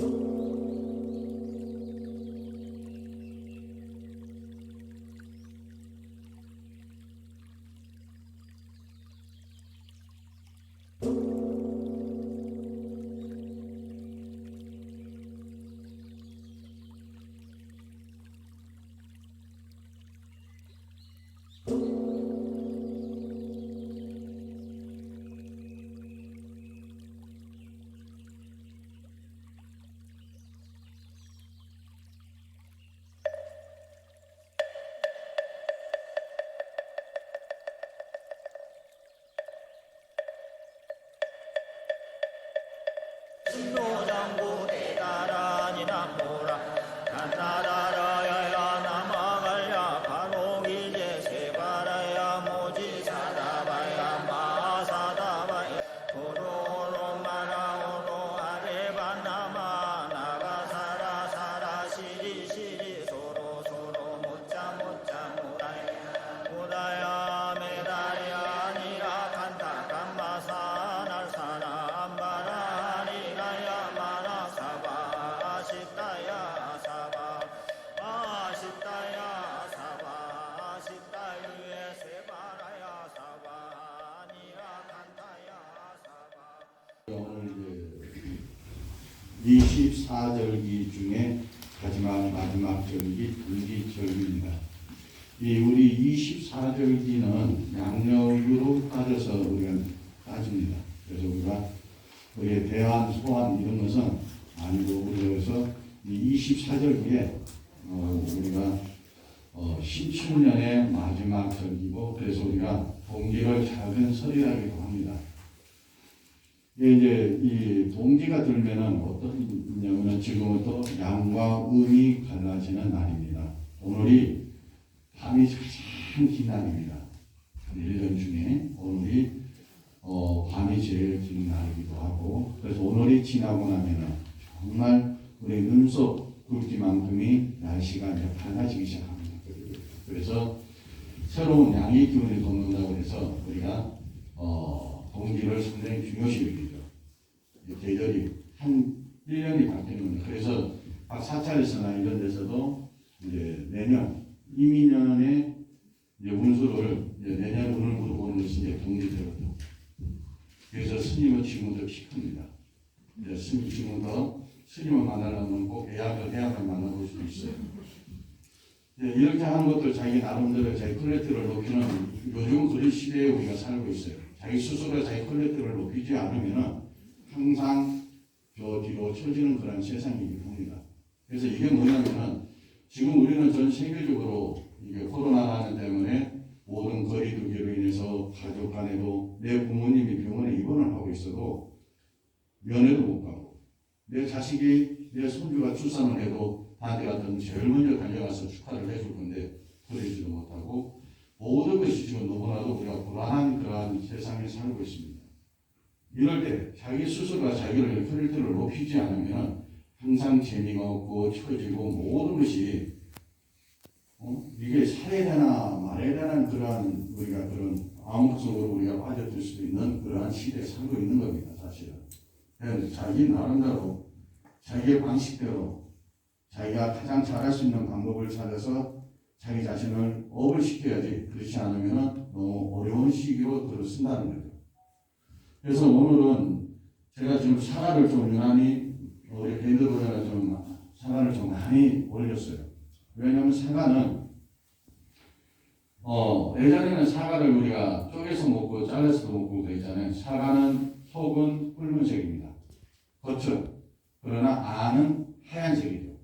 신 24절기 중에 마지막 마지막 절기 불기절기입니다. 이 우리 24절기는 양력으로 따져서 우리가 따집니다. 그래서 우리가 우리의 대한 소환 이런 것은 아니고 그래서 이 24절기에 어, 우리가 어, 17년의 마지막 절기고 그래서 우리가 동기를 작은 설이라기도 합니다. 이제 이 동기가 들면은 어떻냐면은 지금은 또 양과 음이 갈라지는 날입니다. 오늘이 밤이 가장 긴 날입니다. 1년 중에 오늘이 어, 밤이 제일 긴 날이기도 하고 그래서 오늘이 지나고 나면은 정말 우리 눈썹 굵기만큼이 날씨가 이제 밝아지기 시작합니다. 그래서 새로운 양의 기운이 돋는다고 해서 우리가 어, 동기를 상당히 중요시. 이 계절이 한 1년이 바뀌는 거예요. 그래서 막 사찰에서나 이런 데서도 이제 내년 이민년에 이제 운수를 이제 내년 운을 물어보는 것이 이제 동기제거든요. 그래서 스님은 지금부터 키 큽니다. 이제 스님 지금부터 스님을 만나려면 꼭 예약을 해야만 만나볼 수 있어요. 이렇게 하는 것도 자기 나름대로 자기 퀄리티를 높이는 요즘 그런 시대에 우리가 살고 있어요. 자기 스스로 자기 퀄리티를 높이지 않으면은 항상 저 뒤로 처지는 그런 세상이기 합니다. 그래서 이게 뭐냐면은 지금 우리는 전 세계적으로 이게 코로나라는 때문에 모든 거리두기로 인해서 가족 간에도 내 부모님이 병원에 입원을 하고 있어도 면회도 못 가고 내 자식이 내 손주가 출산을 해도 나한테 같은 제일 먼저 달려가서 축하를 해줄 건데 그러지도 못하고 모든 것이 지금 너무나도 우리가 불안한 그러한 세상에 살고 있습니다. 이럴 때 자기 스스로가 자기를 퀄리티를 높이지 않으면 항상 재미가 없고 처지고 모든 것이 어? 이게 살해야 되나 말해야 되나 그러한 우리가 그런 암흑속으로 우리가 빠져들 수도 있는 그러한 시대에 살고 있는 겁니다 사실은 자기 나름대로 자기의 방식대로 자기가 가장 잘할 수 있는 방법을 찾아서 자기 자신을 업을 시켜야지 그렇지 않으면 너무 어려운 시기로 들어쓴다는 거죠 그래서 오늘은 제가 지금 사과를 좀 유난히 우리 밴드보다가 좀 사과를 좀 많이 올렸어요. 왜냐하면 사과는 어 예전에는 사과를 우리가 쪼개서 먹고 잘라서 먹고 그랬잖아요. 사과는 속은 붉은색입니다. 겉은 그러나 안은 하얀색이죠.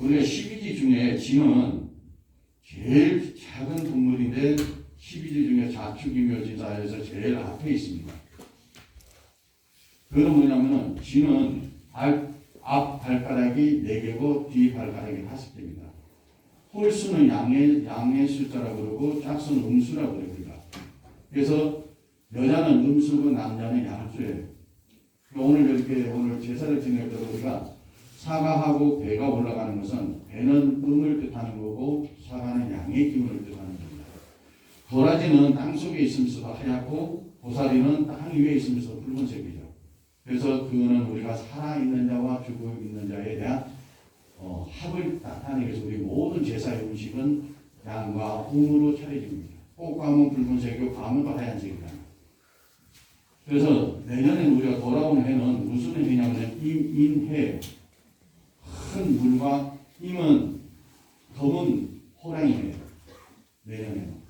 우리가 12지 중에 쥐는 제일 작은 동물인데 12지 중에 자축이 묘지사에서 제일 앞에 있습니다. 그건 뭐냐면은 쥐는 발, 앞 발가락이 4개고 뒤 발가락이 5개입니다. 홀수는 양의, 양의 숫자라고 그러고 짝수는 음수라고 그럽니다. 그래서 여자는 음수고 남자는 양수예요. 그러니까 오늘 이렇게 오늘 제사를 지낼 때 우리가 사과하고 배가 올라가는 것은 배는 음을 뜻하는 거고 사과는 양의 기운을 뜻하는. 도라지는 땅 속에 있으면서 하얗고 고사리는 땅 위에 있으면서 붉은색이죠. 그래서 그거는 우리가 살아있는 자와 죽어 있는 자에 대한 어, 합을 나타내기 위해서 우리 모든 제사의 음식은 양과 홍으로 차려집니다. 꽃감은 붉은색이고 감은 하얀색이다. 그래서 내년에 우리가 돌아오는 해는 무슨 해냐면 임인해 큰 물과 임은 검은 호랑이해요. 내년에는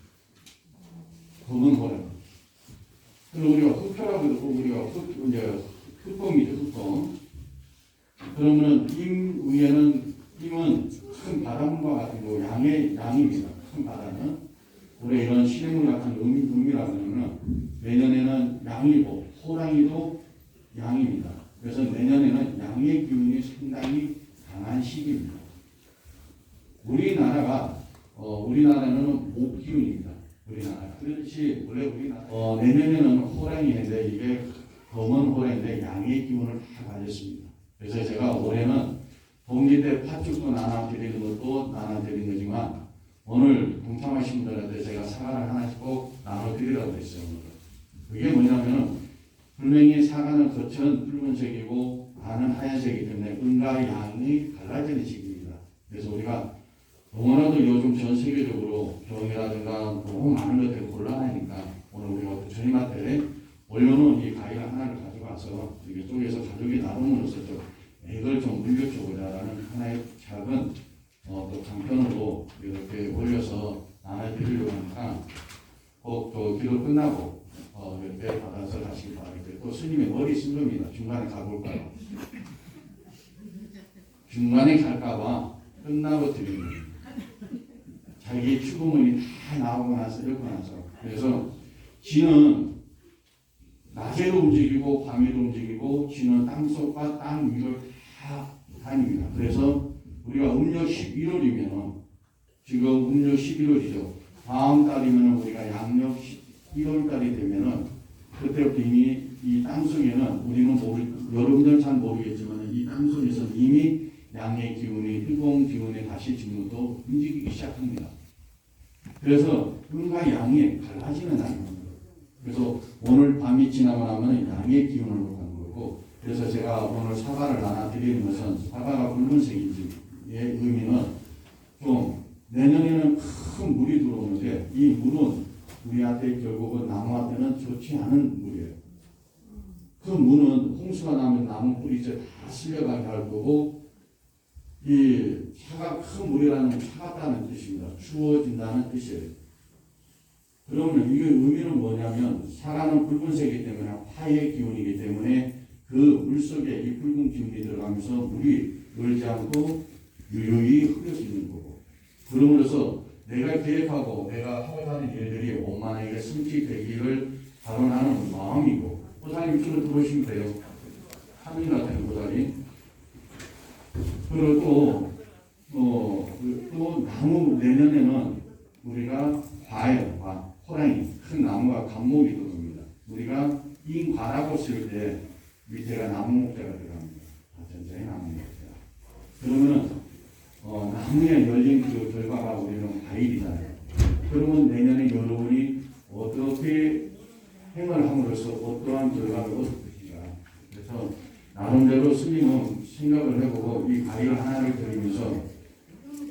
호랑이. 그리고 우리가 흑표라고 해도 우리가 흑 이제 흑검이죠 흑검. 그러면 임 위에는 임은 큰 바람과 같은 거 양의 양입니다. 큰 바다는 올해 이런 시냇물 같은 의미, 의미라고 하면 내년에는 양이고 호랑이도 양입니다. 그래서 내년에는 양의 기운이 상당히 강한 시기입니다. 우리나라가 어, 우리나라는 목 기운입니다. 우리나라. 그렇지 원래 우리나라 어, 내년에는 호랑이인데 이게 검은 호랑인데 양의 기운을 다 가졌습니다. 그래서 제가 올해는 동기 때 팥죽도 나눠 드리는 것도 나눠 드리는 거지만 오늘 동참하신 분들한테 제가 사과를 하나씩 꼭 나눠 드리라고 했어요. 그게 뭐냐면은 분명히 사과는 겉은 붉은색이고 안은 하얀색이기 때문에 은과 양이 갈라지는 시기입니다. 그래서 우리가 너무나도 요즘 전 세계적으로 병이라든가 너무 많은 것들이 곤란하니까 오늘 우리가 부처님한테 올려놓은 이 가위를 하나를 가져가서 이게 쪽에서 가족이 나눔으로써 좀 액을 좀 물려주고자라는 하나의 작은 어, 또 강편으로 이렇게 올려서 나눠드리려고 하니까 꼭또 기도 끝나고 어, 이렇게 받아서 가시기 바랍니다. 또 스님이 머리 쓴 겁니다. 중간에 가볼까요? 중간에 갈까봐 끝나고 드리는 거예요. 자기 추구문이 다 나오고 나서 이렇게 나서 그래서 지는 낮에도 움직이고 밤에도 움직이고 지는 땅속과 땅 위를 다 다닙니다. 그래서 우리가 음력 11월이면 지금 음력 11월이죠. 다음 달이면 우리가 양력 1월 달이 되면은 그때부터 이미 이 땅속에는 우리는 모르 여러분들은 잘 모르겠지만 이 땅속에서 이미 양의 기운이 뜨거운 기운이 다시 지금부터 움직이기 시작합니다. 그래서 음과 양이 갈라지는 날입니다. 그래서 오늘 밤이 지나고 나면 양의 기운을 가는 거고 그래서 제가 오늘 사과를 나눠드리는 것은 사과가 붉은색인지의 의미는 좀 내년에는 큰 물이 들어오는데 이 물은 우리한테 결국은 나무한테는 좋지 않은 물이에요. 그 물은 홍수가 나면 나무 뿌리 이제 다 쓸려가게 할 거고 이 차가 큰 물이라는 건 차갑다는 뜻입니다. 추워진다는 뜻이에요. 그러면 이게 의미는 뭐냐면 사과는 붉은색이기 때문에 화의 기운이기 때문에 그 물 속에 이 붉은 기운이 들어가면서 물이 얼지 않고 유유히 있는 거고. 그러므로서 내가 계획하고 내가 하고 하는 일들이 원만하게 성취되기를 바라는 마음이고. 보살님 이쪽으로 들어오시면 돼요. 하늘 같은 보살님. 그리고 또, 어, 그또 나무 내년에는 우리가 과연 과, 호랑이, 큰 나무가 감목이 들어옵니다. 우리가 인과라고 쓸 때 밑에가 나무 목자가 들어갑니다. 아, 전자의 나무 목자. 그러면 어, 나무에 열린 그 결과가 우리는 과일이잖아요. 그러면 내년에 여러분이 어떻게 행을 함으로써 어떠한 결과를 얻을 것인가. 그래서 나름대로 스님은 생각을 해보고 이 과일 하나를 드리면서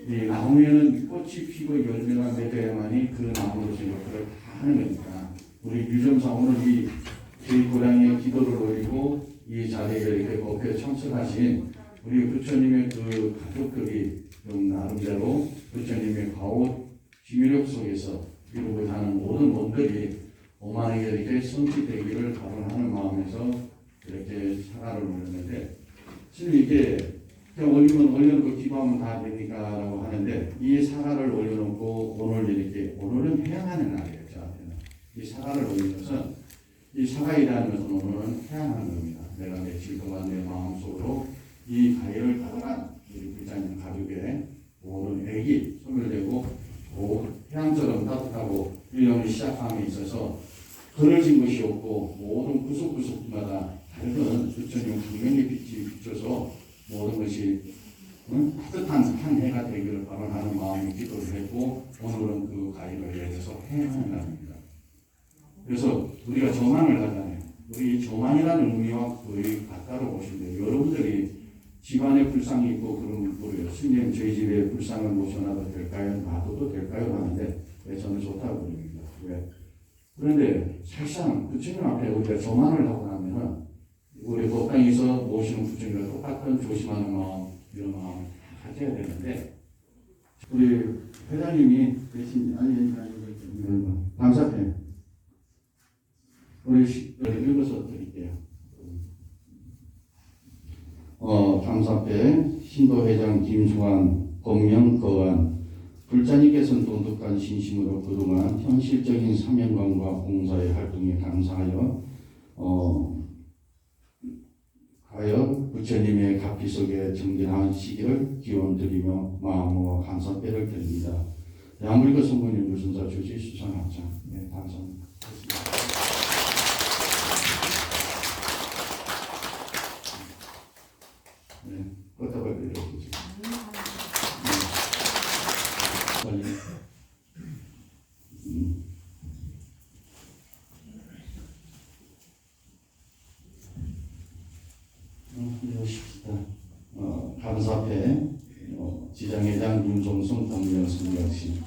이 나무에는 꽃이 피고 열매가 맺어야만이 그 나무로서 역할을 다 하는 거니까 우리 오늘 이 고향에 기도를 올리고 이 자리에 이렇게 목표에 참석하신 우리 부처님의 그 가족들이 좀 나름대로 부처님의 가오 지휘력 속에서 이루고자 하는 모든 몸들이 오만하게 이렇게 성취되기를 바라는 마음에서 이렇게 사과를 올렸는데 지금 이게 올리면 올려놓고 기도하면 다 되니까라고 하는데 이 사과를 올려놓고 오늘 이렇게 오늘은 해양하는 날이에요 저한테는. 이 사과를 올리는 것은 이 사과이라는 것은 오늘은 해양하는 겁니다. 내가 며칠 동안 내 마음속으로 이 가위를 가져간 우리 불자님 가족의 모든 애기 또 해양처럼 따뜻하고 일년을 시작함에 있어서 그늘진 것이 없고 모든 구석구석마다 밝은 부처님 분명히 빛이 비춰서 모든 것이 응? 따뜻한 한 해가 되기를 바라는 마음이 기도를 했고 오늘은 그 가위를 위해서 해하는 날입니다. 그래서 우리가 조만을 하잖아요. 우리 이 조만이라는 의미와 거의 가까로 보시면 돼요. 여러분들이 집안에 불상이 있고 그러면 모르요 스님 저희 집에 불상을 모셔놔도 될까요? 놔둬도 될까요? 하는데 왜 저는 좋다고 그럽니다. 왜? 그런데 사실상 부처님 앞에 우리가 조만을 하고 나면은 우리 법당에서 모시는 부처님과 똑같은 조심하는 마음 이런 마음을 가져야 되는데 우리 회장님이 대신 아니 아니 아니 아니 감사패 우리 읽어서 드릴게요. 어, 감사패 신도회장 김수환 법명 거안 불자님께서는 돈독한 신심으로 그동안 현실적인 사명감과 봉사의 활동에 감사하여 어, 하여 부처님의 가피 속에 정진한 시기를 기원드리며 마음으로 감사패를 드립니다. 양물거 성모님 무슨 사 주지 수상합장. 네, 감사합니다. 네, 껐다 봐야 돼요. 빨리. 음. 어, 이러십시다. 어, 감사패 어, 지장회장 윤종성 동명성명신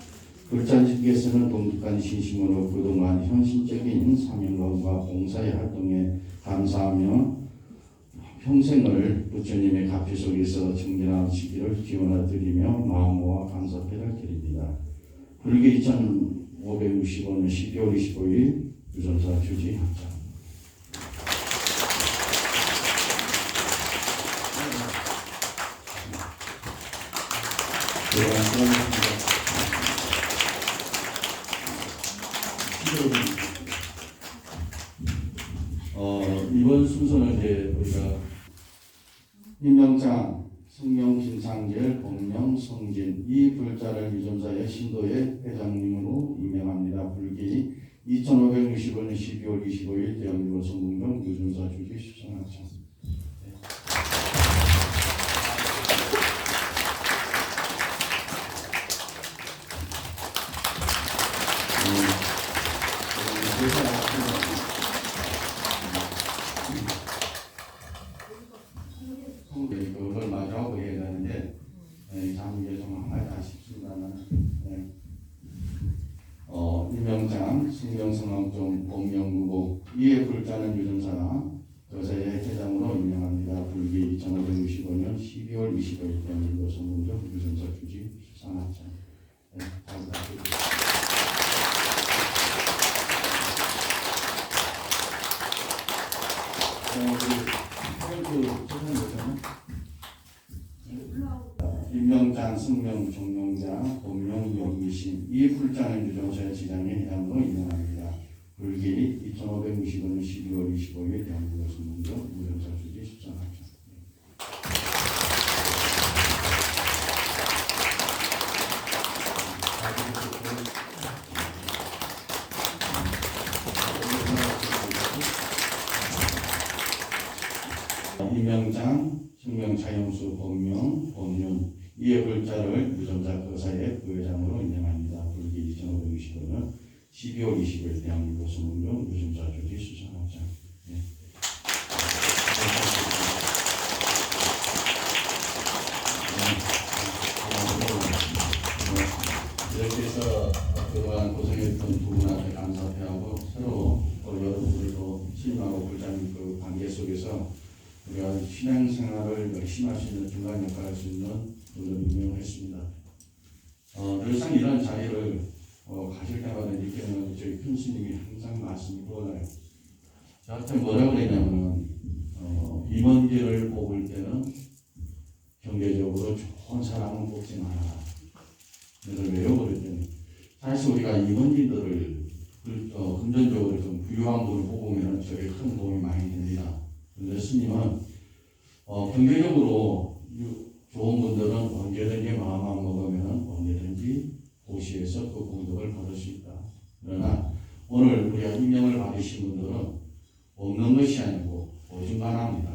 독특한 신심으로 그동안 현실적인 사명감과 봉사의 활동에 감사하며 평생을 부처님의 가피 속에서 정진하시기를 기원하 드리며 마음모아 감사패를 드립니다. 불교 2565년 12월 25일 유전사 주지 합장. 네, 수고하셨습니다. 어, 이번 순서는 이제 우리가 임명장, 성명 김상길, 본명 성진 이 불자를 유전자의 신도의 회장님으로 임명합니다. 불기 2565년 12월 25일 대한민국 성문경 유전자 주기 수상하죠. 네, 그걸 마주하고 해야 되는데 네, 참 이게 좀 하나가 아쉽습니다만 네. 어, 임명장, 신경성왕종, 본명무고 이에 불자는 유전사나 거세의 회장으로 임명합니다. 불기 2565년 12월 20일 대한민국 성공적 유전사 주지 수상합장 네, 감사합니다. 저는 뭐잖아? 임명장, 승명, 본명, 영미신 이 불자는 유정사의 지장의 해당으로 임명합니다. 불기 2565년 12월 25일 대한민국 성문적 무정사 주지 수상합니다. 임명장, 승명, 차영수, 본명, 본윤 이의 글자를 유전자 거사의 부회장으로 임명합니다. 불기 2565년 12월 20일 대한민국 성문경 유전자 수상합장. 네. 네, 이렇게 해서 그동안 고생했던 두 분한테 감사패하고 새로 우리 여러분들도 신임하고 불자님 그 관계 속에서 우리가 신앙생활을 열심히 할 수 있는 중간 역할을 할 수 있는 분을 임명을 했습니다. 어, 늘상 이런 자리를 어, 가실 때마다 느끼는 저희 큰 스님이 항상 말씀이 떠나요. 저한테 뭐라고 그랬냐면 어, 임원계를 뽑을 때는 경제적으로 좋은 사람은 뽑지 마라. 그래서 왜요? 그랬더니 사실 우리가 임원진들을 그, 어, 금전적으로 좀 부유한 분을 뽑으면 저게 큰 도움이 많이 됩니다. 근데 스님은 어, 경제적으로 유- 좋은 분들은 언제든지 마음만 먹으면 언제든지 도시에서 그 공덕을 받을 수 있다. 그러나 오늘 우리가 임명을 받으신 분들은 없는 것이 아니고 오중간합니다.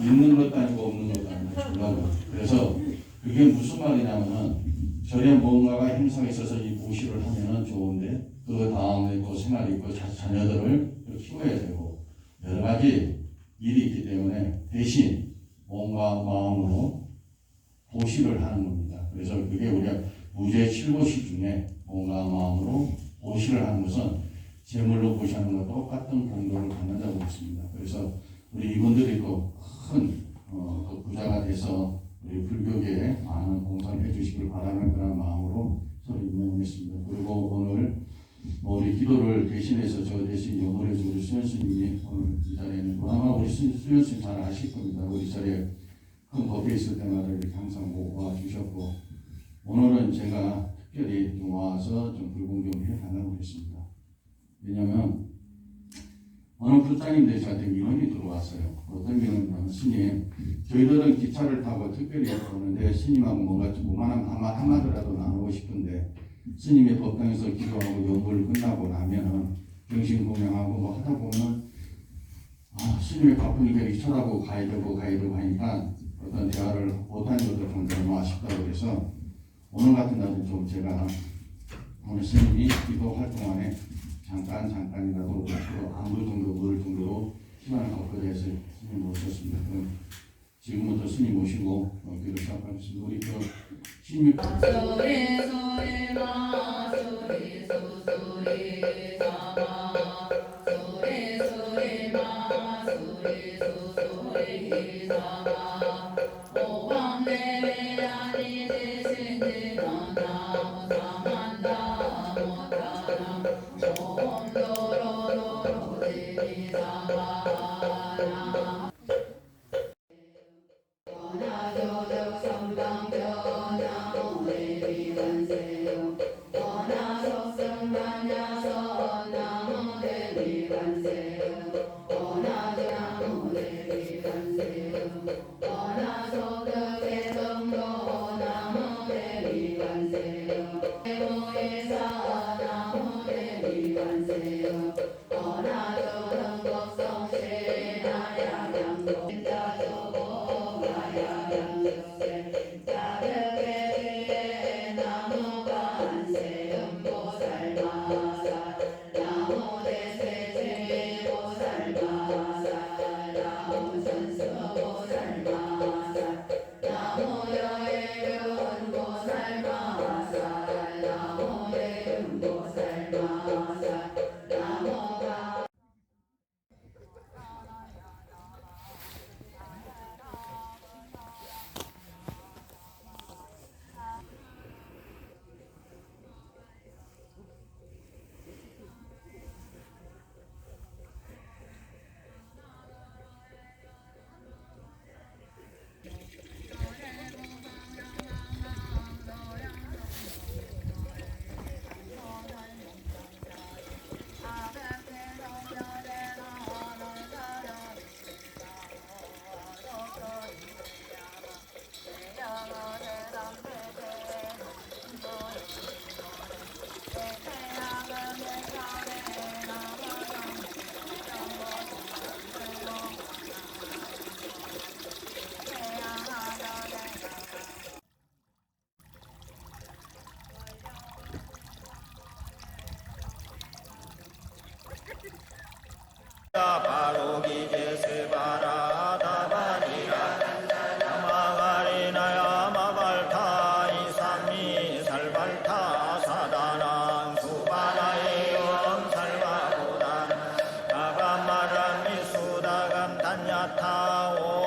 있는 것도 아니고 없는 것도 아니고 중간다. 그래서 그게 무슨 말이냐면은 전에 뭔가가 행사가 있어서 이 고시를 하면은 좋은데 그 다음에 그 생활이 있고 자, 자녀들을 키워야 되고 가지 일이 있기 때문에 대신 몸과 마음으로 보시를 하는 겁니다. 그래서 그게 우리가 무죄 칠보시 중에 몸과 마음으로 보시를 하는 것은 제물로 보시하는 것과 똑같은 공덕을 갖는다고 했습니다. 그래서 우리 이분들이 또큰 어, 그 부자가 돼서 우리 불교계에 많은 봉사를 해주시길 바라는 그런 마음으로 서로 임명했습니다. 그리고 오늘 뭐 우리 기도를 대신해서 저 대신 영어를 해준 우리 수현 스님이 오늘 이 자리에는 뭐 아마 우리 수- 수현 스님 잘 아실 겁니다. 우리 자리에 큰 법회 있을 때마다 이렇게 항상 뭐와 주셨고 오늘은 제가 특별히 좀 와서 좀 불공 좀 해달라고 했습니다. 왜냐면 어느 불자님들이 저한테 민원이 들어왔어요. 어떤 민원이냐면 스님 저희들은 기차를 타고 특별히 오는데 스님하고 뭔가 좀 무만한 한마, 한마디라도 나누고 싶은데 스님의 법당에서 기도하고 연불 끝나고 나면은 정신 공양하고 뭐 하다 보면 아 스님의 바쁘니까 쳐다보고 가야 되고 가야 되고 하니까 어떤 대화를 못한 것도 좀 너무 아쉽다고 그래서 오늘 같은 날은 좀 제가 오늘 스님이 기도 활동 안에 잠깐 잠깐이라도 아무 정도 모를 정도로 시간을 갖고 해서 스님 모셨습니다. 지금부터 스님 모시고 어, 기도 시작하겠습니다. 우리 그 신입 소리 소리 마 소리 소 소리 ญาทาโอ